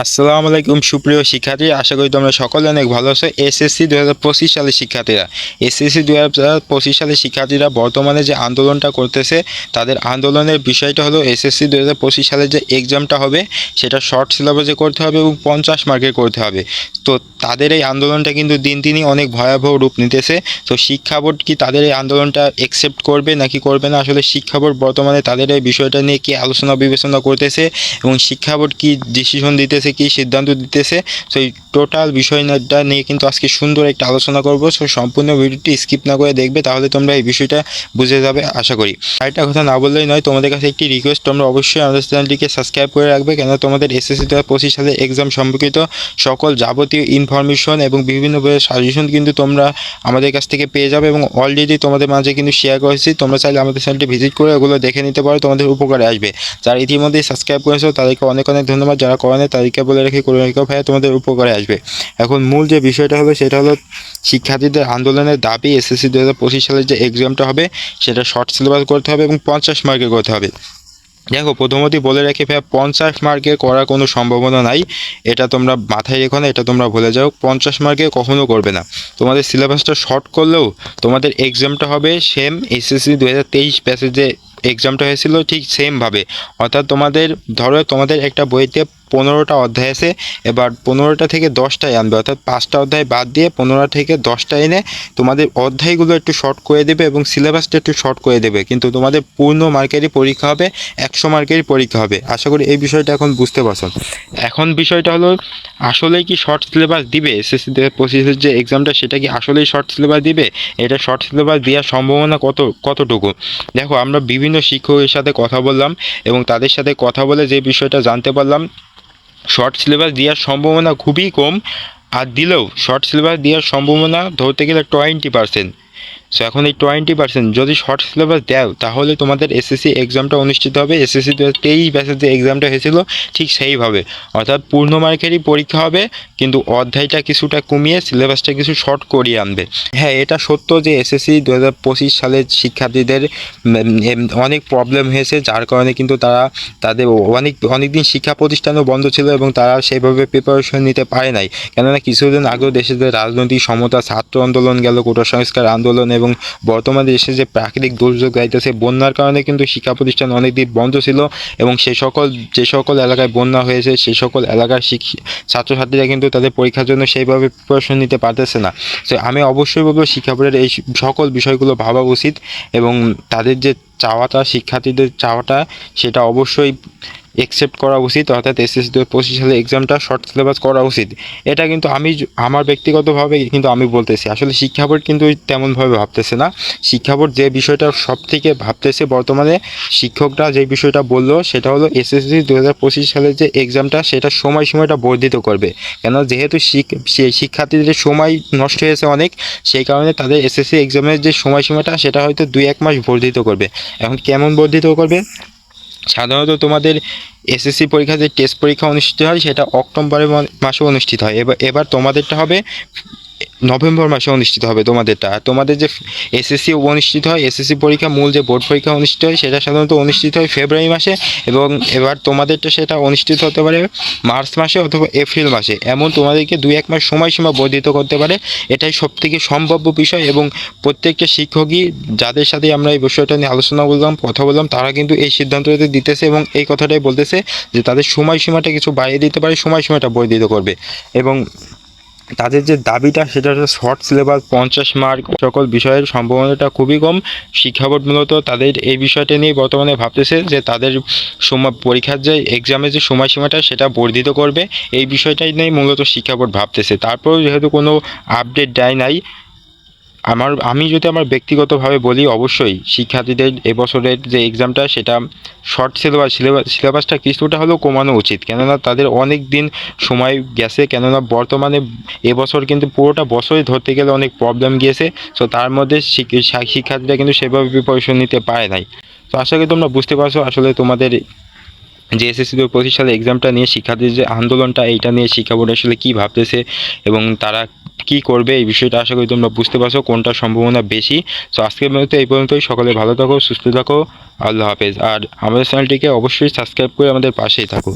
আসসালামু আলাইকুম, সুপ্রিয় শিক্ষার্থী। আশা করি তোমরা সকলে অনেক ভালো আছো। এসএসসি দু হাজার পঁচিশ সালের শিক্ষার্থীরা। এসএসসি দু হাজার পঁচিশ সালের শিক্ষার্থীরা বর্তমানে যে আন্দোলনটা করতেছে, তাদের আন্দোলনের বিষয়টা হলো এসএসসি দু হাজার পঁচিশ সালের যে এক্সামটা হবে, সেটা শর্ট সিলেবাসে করতে হবে এবং পঞ্চাশ মার্কে করতে হবে। তো তাদের এই আন্দোলনটা কিন্তু দিন দিনই অনেক ভয়াবহ রূপ নিতেছে। তো শিক্ষা বোর্ড কি তাদের এই আন্দোলনটা একসেপ্ট করবে নাকি করবে না? আসলে শিক্ষা বোর্ড বর্তমানে তাদের এই বিষয়টা নিয়ে কি আলোচনা বিবেচনা করতেছে এবং শিক্ষা বোর্ড কি ডিসিশন দিতেছে, কি সিদ্ধান্ত দিতেছে? তো এই টোটাল বিষয়টা নিয়ে কিন্তু আজকে সুন্দর একটা আলোচনা করব। সো সম্পূর্ণ ভিডিওটি স্কিপ না করে দেখবে, তাহলে তোমরা এই বিষয়টা বুঝে যাবে, আশা করি। আরেকটা কথা না বললেই নয়, তোমাদের কাছে একটি রিকোয়েস্ট তোমরা অবশ্যই আমাদের চ্যানেলটিকে সাবস্ক্রাইব করে রাখবে। কেন তোমাদের এসএসসি দু হাজার পঁচিশ এক্সাম সম্পর্কিত সকল যাবতীয় ইনফরমেশন এবং বিভিন্ন সাজেশন কিন্তু তোমরা আমাদের কাছ থেকে পেয়ে যাবে এবং অলরেডি তোমাদের মাঝে কিন্তু শেয়ার করেছি। তোমরা চাইলে আমাদের চ্যানেলটি ভিজিট করে ওগুলো দেখে নিতে পারো, তোমাদের উপকারে আসবে। যারা ইতিমধ্যে সাবস্ক্রাইব করেছ, তাদেরকে অনেক অনেক ধন্যবাদ। যারা করেনি তাদেরকে বলে রেখে করে রেখে ভাইয়া, তোমাদের উপকারে আসবে। এখন মূল যে বিষয়টা হবে, সেটা হলো শিক্ষার্থীদের আন্দোলনের দাবি এসএসসি দু হাজার পঁচিশ সালের যে এক্সামটা হবে, সেটা শর্ট সিলেবাস করতে হবে এবং পঞ্চাশ মার্কে করতে হবে। দেখো প্রথমতই বলে রাখি ভাই পঞ্চাশ মার্কে করার কোনো সম্ভাবনা নাই। এটা তোমরা মাথায় রেখো না, এটা তোমরা ভুলে যাও। পঞ্চাশ মার্কে কখনো করবে না। তোমাদের সিলেবাসটা শর্ট করলেও তোমাদের এক্সামটা হবে সেম এসএসসি দু হাজার তেইশ প্যাসেজে এক্সামটা হয়েছিল, ঠিক সেমভাবে অর্থাৎ তোমাদের, ধরো তোমাদের একটা বইতে পনেরোটা অধ্যায় আছে, এবার পনেরোটা থেকে দশটায় আনবে, অর্থাৎ পাঁচটা অধ্যায় বাদ দিয়ে পনেরো থেকে দশটা এনে তোমাদের অধ্যায়গুলো একটু শর্ট করে দেবে এবং সিলেবাসটা একটু শর্ট করে দেবে, কিন্তু তোমাদের পূর্ণ মার্কেরই পরীক্ষা হবে, একশো মার্কেরই পরীক্ষা হবে। আশা করি এই বিষয়টা এখন বুঝতে পারছ। এখন বিষয়টা হলো আসলেই কি শর্ট সিলেবাস দিবে? এসএসসি পঁচিশের যে এক্সামটা সেটা কি আসলেই শর্ট সিলেবাস দিবে? এটা শর্ট সিলেবাস দেওয়ার সম্ভাবনা কত, কতটুকু? দেখো, আমরা বিভিন্ন শিক্ষকের সাথে কথা বললাম এবং তাদের সাথে কথা বলে যে বিষয়টা জানতে পারলাম শর্ট সিলেবাস দেওয়ার সম্ভাবনা খুবই কম, আর দিলেও শর্ট সিলেবাস দেওয়ার সম্ভাবনা ধরতে গেলে টোয়েন্টি পার্সেন্ট সো এখন এই টোয়েন্টি পার্সেন্ট যদি শর্ট সিলেবাস দেও, তাহলে তোমাদের এসএসসি এক্সামটা অনুষ্ঠিত হবে। এসএসসি দু ব্যাচের যে এক্সামটা হয়েছিল, ঠিক সেইভাবে। অর্থাৎ পূর্ণ মার্কেরই পরীক্ষা হবে, কিন্তু অধ্যায়টা কিছুটা কমিয়ে সিলেবাসটা কিছু শর্ট করিয়ে আনবে। হ্যাঁ এটা সত্য যে এসএসসি দু হাজার পঁচিশ সালের শিক্ষার্থীদের অনেক প্রবলেম হয়েছে, যার কারণে কিন্তু তারা তাদের অনেক অনেক দিন শিক্ষা প্রতিষ্ঠানও বন্ধ ছিল এবং তারা সেইভাবে প্রিপারেশন নিতে পারে নাই। কেননা কিছুদিন আগেও দেশে যে রাজনৈতিক সমতা, ছাত্র আন্দোলন গেল কোটা সংস্কার আন্দোলন এবং বর্তমানে দেশে যে প্রাকৃতিক দুর্যোগ যাইতেছে বন্যার কারণে কিন্তু শিক্ষা প্রতিষ্ঠান অনেক দিন বন্ধ ছিল এবং সেই সকল, যে সকল এলাকায় বন্যা হয়েছে সেই সকল এলাকার ছাত্রছাত্রীরা কিন্তু তাদের পরীক্ষার জন্য সেইভাবে প্রিপারেশন নিতে পারতেছে না। তো আমি অবশ্যই বলব শিক্ষা বোর্ডের এই সকল বিষয়গুলো ভাবা উচিত এবং তাদের যে চাওয়াটা, শিক্ষার্থীদের চাওয়াটা, সেটা অবশ্যই একসেপ্ট করা উচিত, অর্থাৎ এসএসসি দু পঁচিশ সালে এক্সামটা শর্ট সিলেবাস করা উচিত। এটা কিন্তু আমি আমার ব্যক্তিগতভাবে কিন্তু আমি বলতেছি। আসলে শিক্ষা বোর্ড কিন্তু তেমনভাবে ভাবতেছে না। শিক্ষা বোর্ড যে বিষয়টা সব থেকে ভাবতেছে বর্তমানে, শিক্ষকরা যে বিষয়টা বলল, সেটা হলো এসএসসি দু হাজার পঁচিশ সালের যে এক্সামটা সেটা সময়সীমাটা বর্ধিত করবে। কেন? যেহেতু শিক্ষার্থীদের সময় নষ্ট হয়েছে অনেক, সেই কারণে তাদের এসএসসি এক্সামের যে সময়সীমাটা, সেটা হয়তো দুই এক মাস বর্ধিত করবে। এখন কেমন বর্ধিত করবে? সাধারণত তোমাদের এসএসসি পরীক্ষা যে টেস্ট পরীক্ষা অনুষ্ঠিত হয়, সেটা অক্টোবরের মাসে অনুষ্ঠিত হয়। এবার এবার তোমাদেরটা হবে নভেম্বর মাসে অনুষ্ঠিত হবে তোমাদেরটা তোমাদের যে এসএসসি অনুষ্ঠিত হয় এসএসসি পরীক্ষা, মূল যে বোর্ড পরীক্ষা অনুষ্ঠিত হয়, সেটা সাধারণত অনুষ্ঠিত হয় ফেব্রুয়ারি মাসে এবং এবার তোমাদেরটা সেটা অনুষ্ঠিত হতে পারে মার্চ মাসে অথবা এপ্রিল মাসে। এমন তোমাদেরকে দুই এক মাস সময়সীমা বর্ধিত করতে পারে। এটাই সব থেকে সম্ভাব্য বিষয় এবং প্রত্যেকটা শিক্ষকই যাদের সাথে আমরা এই বিষয়টা নিয়ে আলোচনা করলাম, কথা বললাম, তারা কিন্তু এই সিদ্ধান্তটা দিতেছে এবং এই কথাটাই বলতেছে যে তাদের সময়সীমাটা কিছু বাড়িয়ে দিতে পারে, সময়সীমাটা বর্ধিত করবে এবং তাদের যে দাবিটা, সেটা হচ্ছে শর্ট সিলেবাস পঞ্চাশ মার্ক সকল বিষয়ের সম্ভাবনাটা খুবই কম। শিক্ষা বোর্ড মূলত তাদের এই বিষয়টা নিয়ে বর্তমানে ভাবতেছে যে তাদের সময় পরীক্ষার যে এক্সামের যে সময়সীমাটা, সেটা বর্ধিত করবে। এই বিষয়টাই নিয়ে মূলত শিক্ষা বোর্ড ভাবতেছে। তারপরেও যেহেতু কোনো আপডেট দেয় নাই আমার, আমি যদি আমার ব্যক্তিগতভাবে বলি, অবশ্যই শিক্ষার্থীদের এবছরের যে এক্সামটা সেটা শর্ট সিলেবাস সিলেবাস সিলেবাসটা কিছুটা হলেও কমানো উচিত। কেননা তাদের অনেক দিন সময় গেছে, কেননা বর্তমানে এবছর কিন্তু পুরোটা বছরই ধরতে গেলে অনেক প্রবলেম গিয়েছে। সো তার মধ্যে শিক- শিক্ষার্থীরা কিন্তু সেভাবে প্রিপারেশন নিতে পারে নাই। তো আশা করি তোমরা বুঝতে পারছ, আসলে তোমাদের যে এসএসসি দু পঁচিশ সালে এক্সামটা নিয়ে, শিক্ষার্থীদের যে আন্দোলনটা, এইটা নিয়ে শিক্ষা বোর্ড আসলে কী ভাবতেছে এবং তারা কি করবে, এই বিষয়টা আশা করি তোমরা বুঝতে পারছ, কোনটা সম্ভাবনা বেশি। সো আজকের মতো এই পর্যন্তই, সকলে ভালো থাকো, সুস্থ থাকো, আল্লাহ হাফেজ। আর আমাদের চ্যানেলটিকে অবশ্যই সাবস্ক্রাইব করে আমাদের পাশেই থাকো।